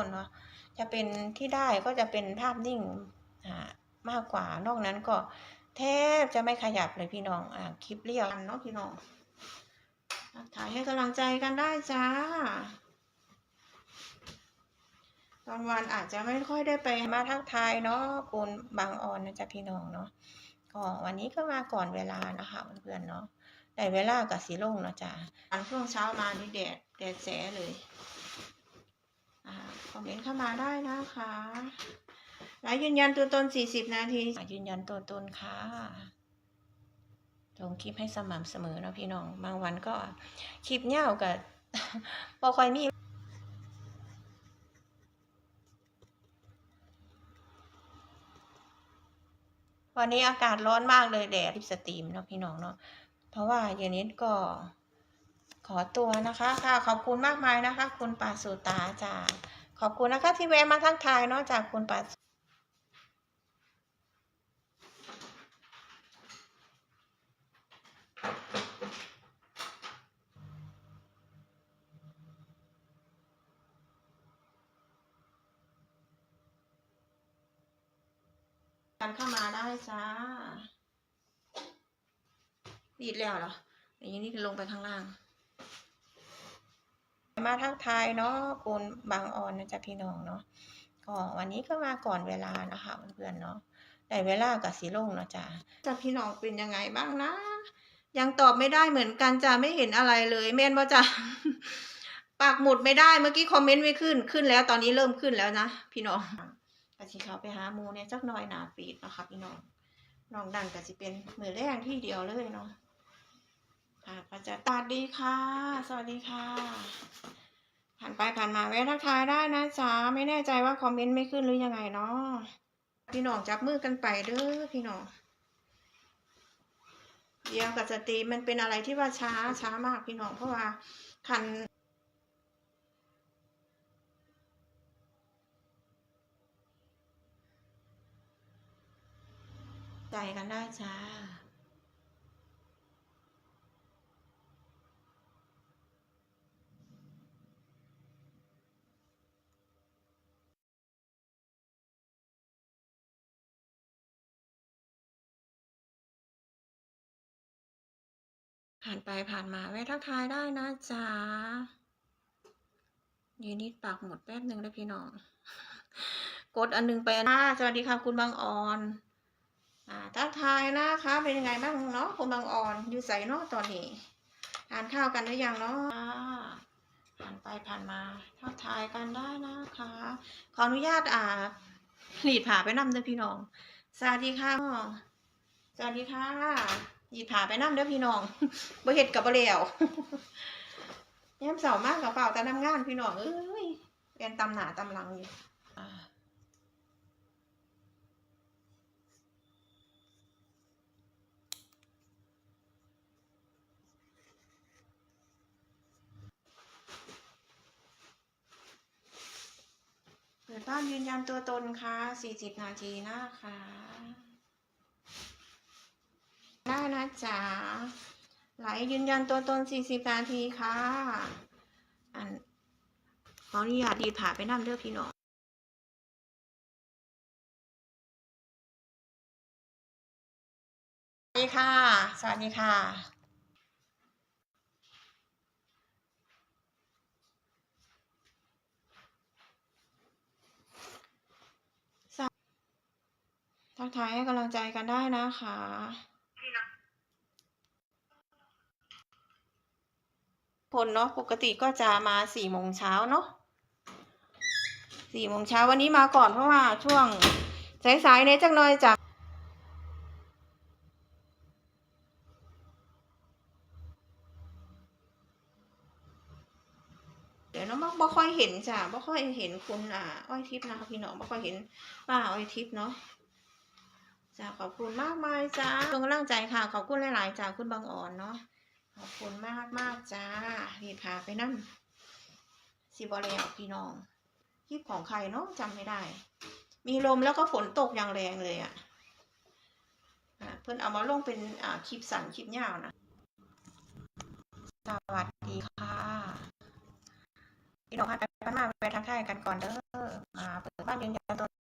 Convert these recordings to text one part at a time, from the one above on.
คนเนาะจะเป็นที่ได้ก็จะเป็นภาพนิ่งมากกว่านอกนั้นก็แทบจะไม่ขยับเลยพี่น้องอ่าคลิปเรียวกันเนาะพี่น้องถ่ายให้กำลังใจกันได้จ้า ตอนวันอาจจะไม่ค่อยได้ไปมาทักทายเนาะคุณบางออนนะจ๊ะพี่น้องเนาะก็วันนี้ก็มาก่อนเวลานะคะเพื่อนๆเนาะได้เวลากับสีลงเนาะจ๊ะอันช่วงเช้ามานี่แดดแดดแสเลย คอมเมนต์เข้ามาได้นะคะไลฟ์ยืนยันตัวตน 40 นาทียืนยันตัวตนค่ะลงคลิปให้สม่ำเสมอเนาะพี่น้อง บางวันก็คลิปเงากับพอคอยมีวันนี้อากาศร้อนมากเลยแดดริบสตรีมเนาะพี่น้องเนาะเพราะว่าเย็นนี้ก็ อตัวนะคะค่ะขอบคุณมากมายนะคะ คุณปาสุตาจ้าขอบคุณนะคะที่แวะมาทักทายนาะจากคุณปากันเข้ามาได้จ้าดีดแล้วเหรออย่างนี้นี่ลงไปข้างล่าง มาทักทายเนาะคุณบางออนนะจ๊ะพี่น้องเนาะก็วันนี้ก็มาก่อนเวลานะคะเพื่อนๆเนาะได้เวลากับสีลงเนาะจ้ะจ้ะพี่น้องเป็นยังไงบ้างนะยังตอบไม่ได้เหมือนกันจ้ะไม่เห็นอะไรเลยแม่นบ่จ้ะปากหมุดไม่ได้เมื่อกี้คอมเมนต์ไม่ขึ้นขึ้นแล้วตอนนี้เริ่มขึ้นแล้วนะพี่น้องกะสิเขาไปหาหมูเนี่ยจักหน่อยหนาฟีดนะคะพี่น้องน้องดันกะสิเป็นมือแรกที่เดียวเลยเนาะ ค่ะก็จะตัดดีค่ะ สวัสดีค่ะ ผ่านไปผ่านมาแวะทักทายได้นะจ๊ะไม่แน่ใจว่าคอมเมนต์ไม่ขึ้นหรือยังไงเนาะพี่น้องจับมือกันไปเด้อพี่น้องเดียวกับสตรีมมันเป็นอะไรที่ว่าช้าช้ามากพี่น้องเพราะว่าคันใจกันได้จ้า ผ่านไปผ่านมาแวะทักทายได้นะจ๊ะยีนิดปากหมดแป๊บหนึ่งเลยพี่น้อง กดอันหนึงไปอ่าสวัสดีค่ะคุณบางออนอ่าทักทายนะคะ เป็นยังไงบ้างเนาะคุณบางออนอยู่ใส่เนาะตอนนี้ทานข้าวกันหรือยังเนาะผ่านไปผ่านมาทักทายกันได้นะคะ ขออนุญาตอ่าหลีดผ่าไปนำเด้อพี่น้อง สวัสดีค่ะ สวัสดีค่ะ ยีดผ่าไปนำเด้อพี่น้องบ่เฮ็ดกับบ่แล้วยามเสามากกับเปล่าแต่ทำงานพี่น้องเอ้ยเรียนตำหนาตำหลังอยู่เปิดบ้านยืนยันตัวตนค่ะ 40 นาทีนะคะ นะจ๊ะไหลยืนยันตัวตน 40 นาทีค่ะ อันขออนุญาตดีผ่าไปน้ำเด้อพี่น้องสวัสดีค่ะ สวัสดีค่ะทักทายให้กำลังใจกันได้นะคะ คนเนาะปกติก็จะมาสี่โมงเช้าเนาะสี่โมงเช้าวันนี้มาก่อนเพราะว่าช่วงสายๆเนี่ยจักน่อยจากเดี๋ยวน้องบอกบ่ค่อยเห็นจ้ะบ่ค่อยเห็นคุณอ่าอ้อยทิพย์นะคะพี่น้องบ่ค่อยเห็นป้าอ้อยทิพย์เนาะจ้ะขอบคุณมากมายจ้าเป็นกำลังใจค่ะ ขอบคุณหลาย ๆจ้าคุณบางอ่อนเนาะ ขอบคุณมากมากจ้ารีดพาไปนั่นสิบอลแล้วพี่น้องคลิปของใครเนาะจำไม่ได้ มีลมแล้วก็ฝนตกอย่างแรงเลยอะ่ะอะเพื่อนเอามาลงเป็นคลิปสั้นคลิปยาวนะสวัสดีค่ะพี่น้องผ่านไปผ่านมาไปทักทายกันก่อนเด้ออ่าเปิดบ้านยืนยันตัว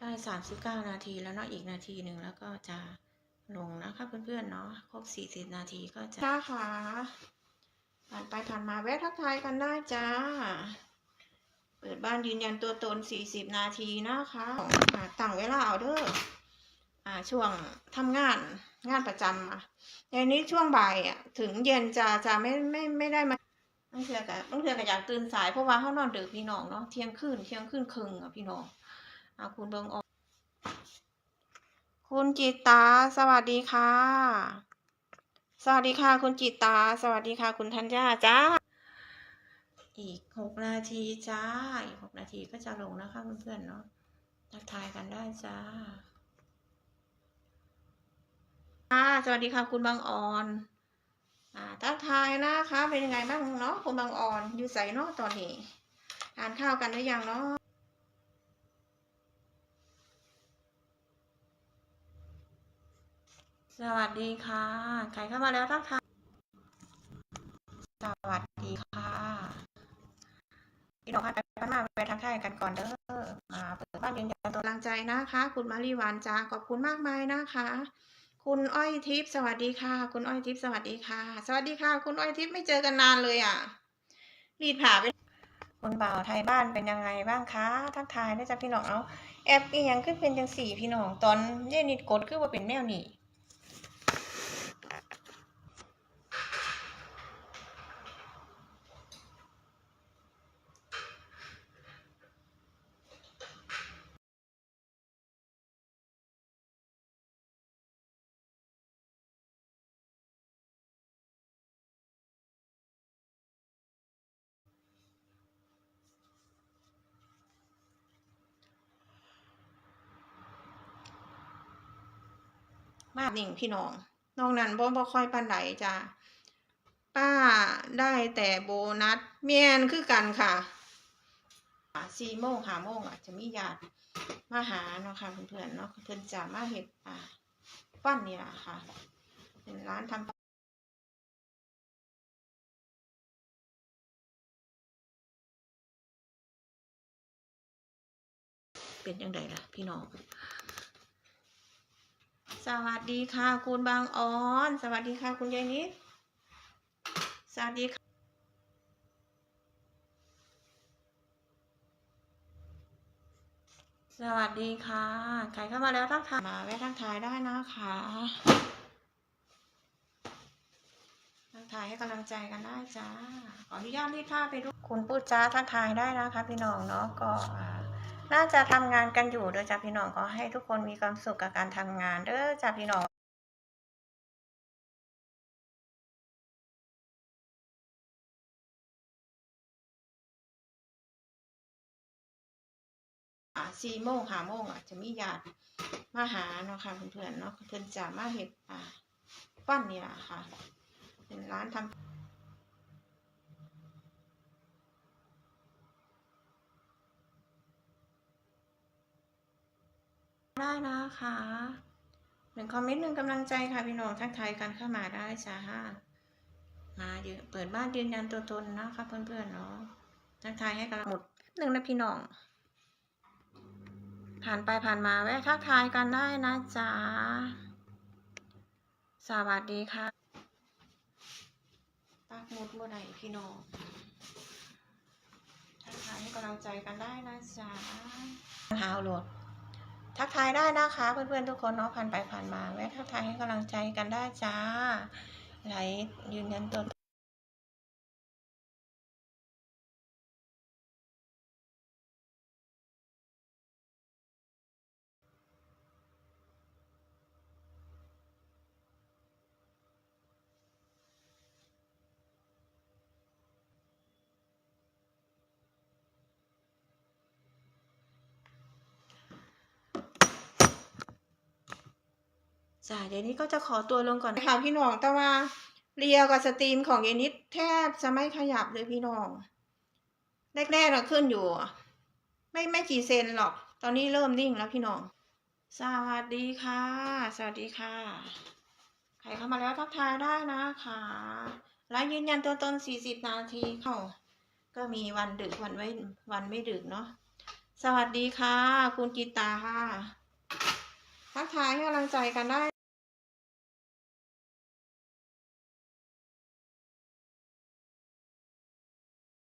ได้สามสิบเก้านาทีแล้วเนาะอีกนาทีหนึ่งแล้วก็จะลงนะคะเพื่อนๆเนาะครบสี่สิบนาทีก็จะจ้าค่ะผ่านไปผ่านมาแวะทักทายกันได้จ้า เปิดบ้านยืนยันตัวตน40นาทีนะคะอ่างเวลาเอาเด้ออ่าช่วงทำงานงานประจำอะในนี้ช่วงบ่ายอะถึงเย็นจะจะไม่ไม่ไม่ได้มาต้องเทื่อกับต้องเทื่อกับอยากตื่นสายเพราะว่าเขานอนดึกพี่น้องเนาะเที่ยงคืนเที่ยงคืนครึ่งอะพี่น้อง อ่าคุณเบิงออก คุณจิตตา สวัสดีค่ะ สวัสดีค่ะ คุณจิตตา สวัสดีค่ะ คุณธัญญาจ้า อีกหกนาทีจ้า อีกหกนาทีก็จะลงนะคะเพื่อนๆเนาะทักทายกันได้จ้าค่ะสวัสดีค่ะ คุณบางอ่อนอ่าทักทายนะคะ เป็นยังไงบ้างเนาะคุณบางอ่อนอยู่ใส่เนาะตอนนี้ทานข้าวกันหรือยังเนาะ สวัสดีค่ะ ใครเข้ามาแล้วทักทายสวัสดีค่ะพี่น้องผ่านไปผ่านมาไปทักทายกันก่อนเด้ออ่าเปิดบ้านยืนยันตัวกำลังใจนะคะ คุณมารีวานจ้าขอบคุณมากมายนะคะ คุณอ้อยทิพย์สวัสดีค่ะ คุณอ้อยทิพย์สวัสดีค่ะ สวัสดีค่ะ คุณอ้อยทิพย์ไม่เจอกันนานเลยอะรีดผ่าไปคุณบ่าวไทยบ้านเป็นยังไงบ้างคะทักทายได้จ้ะพี่น้องเอาแอปอีหยังขึ้นเป็นจังสี่พี่น้องตอนเย็นนิดกดคือว่าเป็นแมวนี่ มากนิ่งพี่น้อง นอกนั้นบ่บ่ค่อยปานใดจ้ะป้าได้แต่โบนัสเมียนคือกันค่ะสี่โมงหาโมงอะ จะมีญาติมาหาเนาะค่ะเพื่อนๆเนาะเพิ่นจะมาเฮ็ดอ่าปั้นเนี่ล่ะค่ะ เป็นร้านทำเป็นยังไงล่ะ พี่น้อง สวัสดีค่ะคุณบางออน สวัสดีค่ะคุณยายนิดสวัสดีค่ะสวัสดีค่ะ ใครเข้ามาแล้วทักทายมาแวะทักทายได้นะคะทักทายให้กำลังใจกันได้จ้า ขออนุญาตรีดผ้าไปดูคุณพูดจ้าทักทายได้นะคะพี่น้องเนาะก็อ่า น่าจะทำงานกันอยู่โดยจ้าพี่น้องก็ให้ทุกคนมีความสุขกับการทำงานเด้อจ้าพี่น้องอาสี่โมงหาโมงอะจะมีญาติมาหาเนาะค่ะเพื่อนๆเนาะเพิ่อนจะมาเฮ็ดอ่าปั้นนี่ล่ะค่ะ เป็นร้านทำ ได้นะคะหนึ่งคอมเมนต์หนึ่งกำลังใจค่ะพี่น้องทักทายกันเข้ามาได้จ้ามาเยอะเปิดบ้านยืนยันตัวตนนะคะเพื่อนๆเนาะทักทายให้กำลังหมดหนึ่งนะพี่น้อง ผ่านไปผ่านมาแวะทักทายกันได้นะจ๊ะสวัสดีค่ะปักหมุดเมื่อไหร่พี่น้องทักทายให้กำลังใจกันได้นะจ๊ะหาวโหลด ทักทายได้นะคะเพื่อนๆทุกคนเนาะผ่านไปผ่านมาแวะทักทายให้กำลังใจกันได้จ้าไหลยืนยันตัว จ้าเดี๋ยวนี้ก็จะขอตัวลงก่อนค่ะพี่น้อง แต่ว่าเรียวกับสตรีมของเยนิดแทบจะไม่ขยับเลยพี่น้อง แรกๆเราขึ้นอยู่ ไม่ไม่กี่เซนหรอก ตอนนี้เริ่มนิ่งแล้วพี่น้อง สวัสดีค่ะ สวัสดีค่ะ ใครเข้ามาแล้วทักทายได้นะคะไลฟ์ยืนยันตัวตน 40 นาทีเข้าก็มีวันดึกวันไม่วันไม่ดึกเนาะ สวัสดีค่ะ คุณกีตาค่ะทักทายให้กำลังใจกันได้